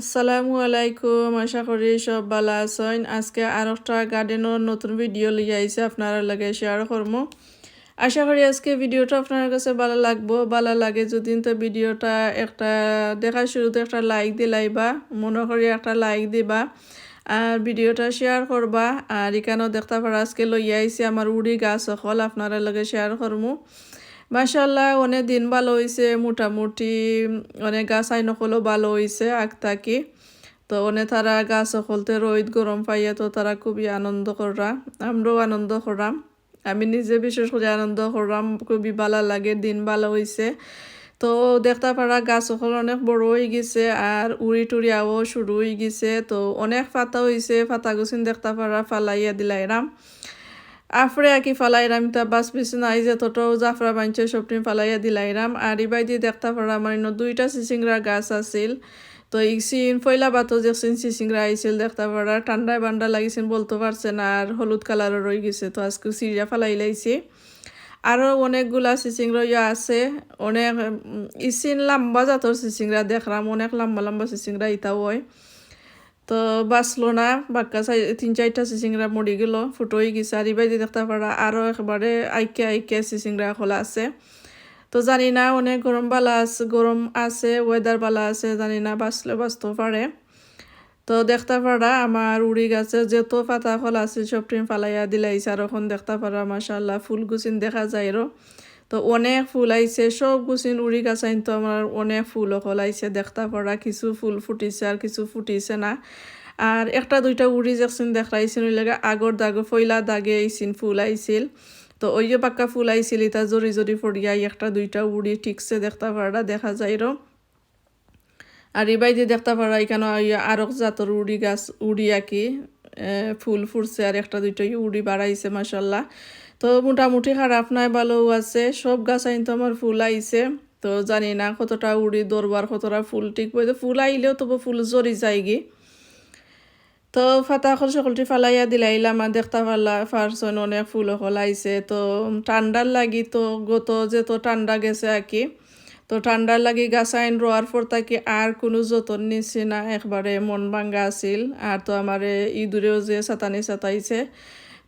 আসসালামু আলাইকুম, আশা করি সব ভালো আছেন। আজকে আর একটা গার্ডেনের নতুন ভিডিও লিয়ে আইসে আপনারা লাগে শেয়ার করব আশা করি আজকে ভিডিওটা আপনার কাছে ভালো লাগবো। ভালো লাগে যদি তো ভিডিওটা একটা দেখার শুরুতে একটা লাইক দিলাইবা মনে করি একটা লাইক দিবা, আর ভিডিওটা শেয়ার করবা। আর এখানেও দেখতে পারা, আজকে লইয়া আইসি আমার উড়ি গাছ সকল আপনারা লগে শেয়ার করব মাশাল্লাহ অনেক দিন ভালো হয়েছে মোটামুটি অনেক গাছ আইন সকলও ভালো হয়েছে আগ থাকি। তো অনেক তারা গাছ সকলতে রোদ গরম পাইয়া তো তারা খুবই আনন্দ করা, আমরাও আনন্দ করাম আমি নিজে বিশেষ করে আনন্দ করলাম খুবই ভালো লাগে, দিন ভালো হয়েছে তো দেখতে পারা গাছ সকল অনেক বড় হয়ে গেছে, আর উড়ি টুড়িয়াও শুরু হয়ে গেছে। তো অনেক পাতা হয়েছে পাতা গুছিন দেখতে পারা ফালাইয়া দিলাইরাম। আফরে আকি ফালাইরাম, তা বাস পিছু নাই যে তোটাও জাফরা বাঞ্চে সবটি ফালাইয়া দিলাইরাম। আর ইবাই দিয়ে দেখতে পারা আমার দুইটা চিচিংরা গাছ আছিল। তো ইসিন ফয়লা বাতো দেখছেন চিচিংরা আইছিল দেখতে পারা ঠান্ডায় বান্ডা লাগিছেন বলতে পারছেন আর হলুদ কালারও রয়ে গেছে। তো আজকে সিরিয়া ফালাই লাইছি। আরও অনেকগুলা চিচিংরা ইয়া আছে, অনেক ইসিন লম্বা জাতর চিচিংরা দেখলাম, অনেক লম্বা লম্বা চিচিংরা ইতাও হয়। তো বাঁচলো না বাক্কা চাই, তিন চারটা চিচিংরা মরি গেল, ফুটো হয়ে গেছে আর ইবাই দেখতে পারা আরও একবারে আইকে আইকে চিচিংরা খোলা আছে। তো জানি না অনেক গরম বালা আছে গরম আছে ওয়েদার বালা আছে, জানি না বাঁচলে বাঁচতেও পারে তো দেখতে পারা আমার উড়ি গাছে, যত পাতা ফল আছে সব টিম ফালাইয়া দিলাইছে আর এখন দেখতে পারা মাসাল্লাহ ফুল গুছিন দেখা যায় রো তো অনেক ফুল আইছে, সব গুছিন উড়ি গাছ তো আমার অনেক ফুল অকল আইছে, দেখতা পারা কিছু ফুল ফুটিছে আর কিছু ফুটিছে না। আর একটা দুইটা উড়ি দেখছেন দেখাইছিল লাগে আগর দাগে, ফইলা দাগে আইসিন ফুল আইছিল। তো ওই যে পাক্কা ফুল আইছিল তা জরি জরি ফড়িয়াই একটা দুইটা উড়ি ঠিকছে দেখতা পারা, দেখা যায় রো আর এই বাইরে দেখতে পারা এখানে আরক জাতর উড়ি গাছ, উড়ি আঁকি ফুল ফুটছে আর একটা দুইটাই উড়ি বাড়াইছে মাসাল্লাহ তো মোটামুটি খারাপ নাই ভালো আছে। সব গাছ আইন তো আমার ফুল আইছে। তো জানি না কতটা উড়ি দরবার কতটা ফুল ঠিক ফুল আইলেও তবু ফুল জরি যায়গি। তো ফাতা এখন সকলটি ফালাইয়া দিলাইলাম আর দেখতে পারলা ফারসন অনেক ফুল আইছে। তো ঠান্ডার লাগি তো গত যে তো ঠান্ডা গেছে আর কি। তো ঠান্ডার লাগি গাছ আইন রোয়ার পর তাকে আর কোনো যতন নিছি না। একবারে মন ভাঙ্গা আছিল। আর তো আমার ইঁদুরেও যে সাতানি সাতাইছে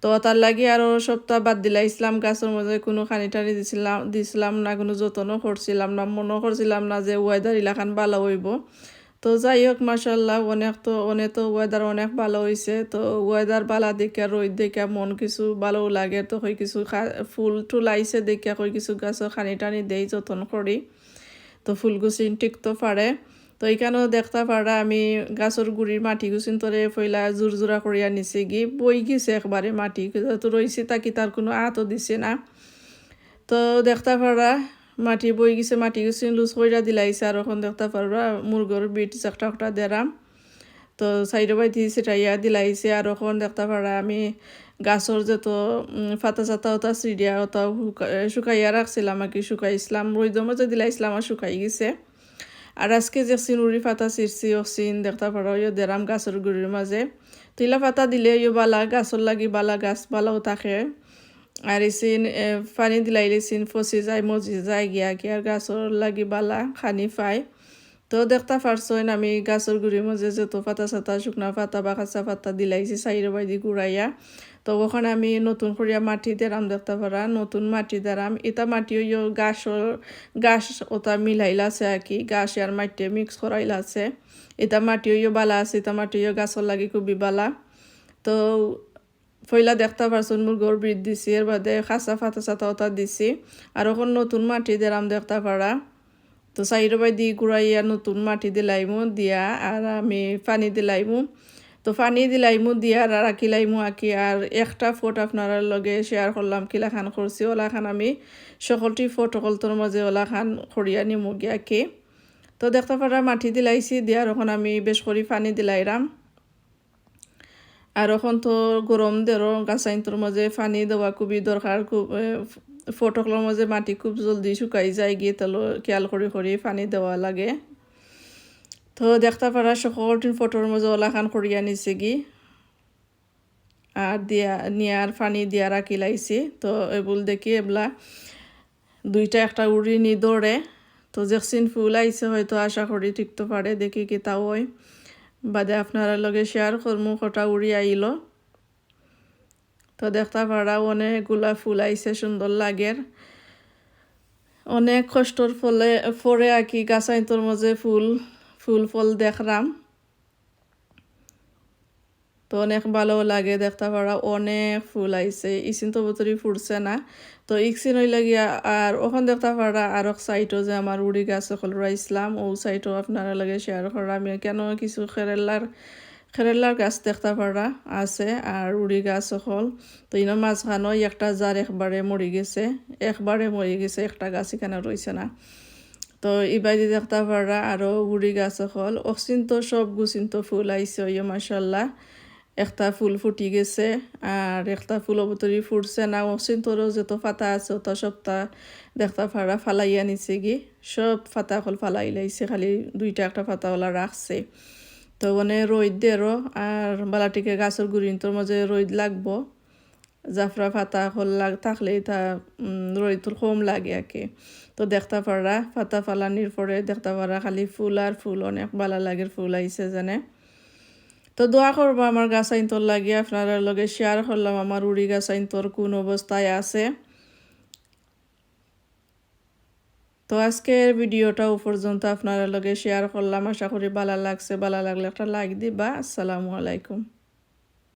তো তার লাগি আরও সপ্তাহ বাদ দিলাইছিলাম গাছের মধ্যে কোনো খানি টানি দিছিলাম দিছিলাম না, কোনো যত্নও করছিলাম না মনও করছিলাম না যে ওয়েদার ইলাখান ভালো হইব। তো যাই হোক মাসাল্লাহ অনেক তো অনেক তো ওয়েদার অনেক ভালো হয়েছে তো ওয়েদার ভালো দেখে রোদ দেখে, মন কিছু ভালো লাগে, তো হই কিছু ফুল টুল আইছে দেখে হই কিছু গাছও খানি টানি দেই, যত্ন করি তো ফুলগুছিন টিকতে পারে তো এইখানেও দেখতে পারা আমি গাছের গুড়ির মাটি গুছিন তোরে ফইলা জোর জোড়া করিয়া নিছে গি বই গেছে একবারে মাটি। তো রয়েছে তাকি তার কোনো আতও দিছে না। তো দেখতে পারা মাটি বই গেছে, মাটি গুছিন লুজ কইরা দিলাইছে আর এখন দেখতে পারবা মুরগর বিট চাকটা একটা দেরাম তো সাইডে বাইতে সেটাইয়া দিলাইছে আর এখন দেখতে পারা আমি গাছর যত ফাতা চাতা ওটা চিড়িয়া ওটা শুকাইয়া রাখছিলাম আর কি শুকাইছিলাম রোদ মাঝে দিলাইছিলাম আর শুকাই গেছে। আর আজকে যে সিনুরি ফাতা চিরছি অক্সিন দেখতে পারো ইয়ে দেরাম গাছের গুড়ির মাঝে তিলা ফাতা দিলে ইয়ে বালা গাছর লাগি বালা গাছ বালাও থাকে আর ইসিন পানি দিলাইলে সিন ফসি যায় মজি যায় গিয়া গিয়া গাছর লাগি বালা খানি পায় তো দেখতে পারছেন আমি গাছের গুড়ির মাঝে যত পাতা চাতা শুকনা পাতা বা কাঁচা পাতা দিলাইছি সাইডে বাইদি গুড়াইয়া তো ওখানে আমি নতুন করিয়া মাটি দেরাম দেখতে পারা নতুন মাটি দেরাম এটা মাটিও ইয়ে গাছর গাছ ওটা মিলাইলাছে আর কি, গাছ আর মাটি মিক্স করাইলাছে এটা মাটিও ইয়ে বালা আছে এটা মাটিও গাছর লাগি খুবই বালা। তো ফইলা দেখতে পারছেন মোর গড় বৃদ্ধি দিছি, এর বাদে খাঁচা ফাতা চাতা ওটা দিছি। আর ওখানে নতুন মাটি দেরাম দেখতে পারা তো সাইডে বাই দি গুড়াইয়া নতুন মাটি দিলাইমু, দিয়া আর আমি পানি দিলাইমু। তো পানি দিলাইমু, দিয়া আর রাখিলাইমু আঁকি আর একটা ফোট আপনারা লগে শেয়ার করলাম, কিলাখান করছি ওলাখান আমি সকলটি ফোট সকলটোর মাঝে ওলাখান খড়িয়া নিমু গিয়া কি তো দেখতে পারা মাটি দিলাইছি দিয়ার ওখান আমি বেশ করি পানি দিলাইরাম আর এখন তো গরম দেরো গাছাইনটোর মাঝে পানি দেওয়া খুবই দরকার খুব ফটকলোর মাঝে মাটি খুব জলদি শুকাই যায়, গিয়ে তাহলে খেয়াল করে করে পানি দেওয়া লাগে। তো দেখতে পারা সকল ফটোর মাঝে ওলাখান করিয়া নিছে গি আর দিয়া নিয়ার পানি দিয়া রাখি লাইছি। তো এগুলো দেখি এবলা দুইটা একটা উড়ি নি দৌড়ে তো জেকসিন ফুল আইছে হয়তো আশা করি টিকতে পারে দেখি কি তাও হয়। বাদে আপনারা লগে শেয়ার করমু কটা উড়ি আইল তো দেখতে পারা অনেকগুলা ফুল আইছে সুন্দর লাগের অনেক কষ্টর ফলে ফরে আঁকি কি গাছাইন্তর মাঝে ফুল। ফুল ফল দেখলাম তো অনেক ভালো লাগে দেখতে পারা। অনেক ফুল আইছে। ইসিন তো বতরি ফুটছে না। তো ইকসিন হইলে গিয়া আর ওখান দেখতে পারা। আর এক সাইডও যে আমার উড়ি গাছ সকল রাইসলাম ও সাইডও আপনারা লাগে শেয়ার করা। আমি কেন কিছু খেরেলার খেরেলার গাছ দেখতে পারা আছে আর উড়ি গাছ সকল তো ইনো মাঝখানো একটা জার একবারে মরি গেছে। একবারে মরি গেছে। একটা গাছ এখানে রয়েছে না। তো ইবাদি দেখতে পারা আরও উড়ি গাছ সকল অচিন্ত সব গুচিন্ত ফুল আইছে ইয়ে মাসাল্লাহ একটা ফুল ফুটি গেছে আর একটা ফুল অবতরি ফুটছে না। অচিন্তরও যত ফাতা আছে, অত সপ্তাহ দেখতা পারা ফালাইয়া নিছে গি। সব ফাতা হল ফালাই লাইছে, খালি দুইটা একটা ফাতাওয়ালা রাখছে। তো মানে রোদ দেরও আর বালাটিকে গাছের গুড়িন্তর মাঝে রোদ লাগবো। জাফরা ফাতা হল লাগ, থাকলে তা রোদ কম লাগে আর কি। তো দেখতে পারা, ফাতা ফালানির পরে দেখতে পারা খালি ফুল আর ফুল, অনেক ভালো লাগে ফুল আইছে জানে। তো দোয়া করব আমার গাছ আইনতর লাগে, আপনারা লগে শেয়ার করলাম, আমার উড়ি গাছ আইনতর কোন অবস্থায় আছে। তো আজকের ভিডিওটা পর্যন্ত আপনারা লগে শেয়ার করলাম, আশা করি ভালো লাগছে ভালো লাগলে একটা লাইক দিবা। আসসালামু আলাইকুম।